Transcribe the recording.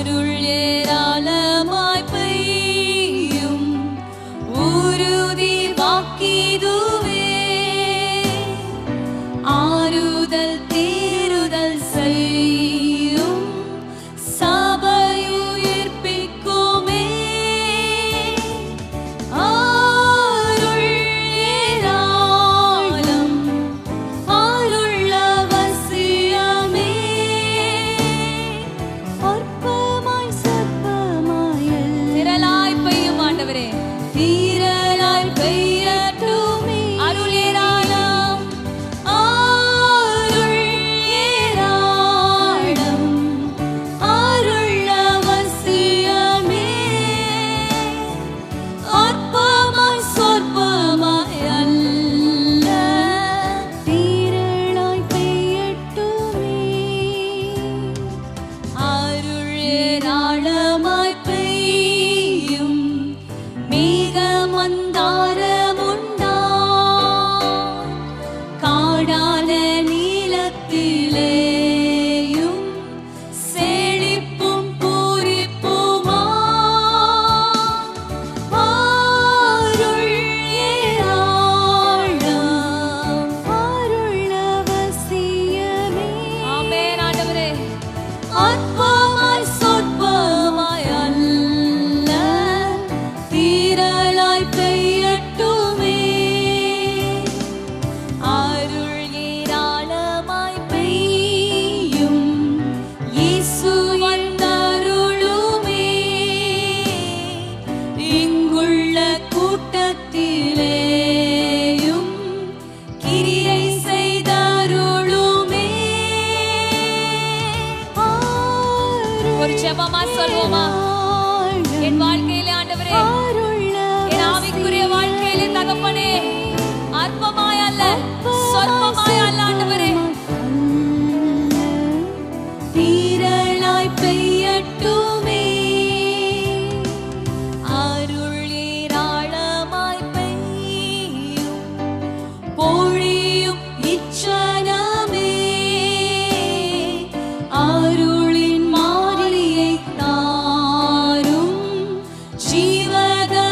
അരുളേ 了么？ஒரு ஜெபமா சொல்வோமா? என் வாழ்க்கையில ஆண்டவரே Swagam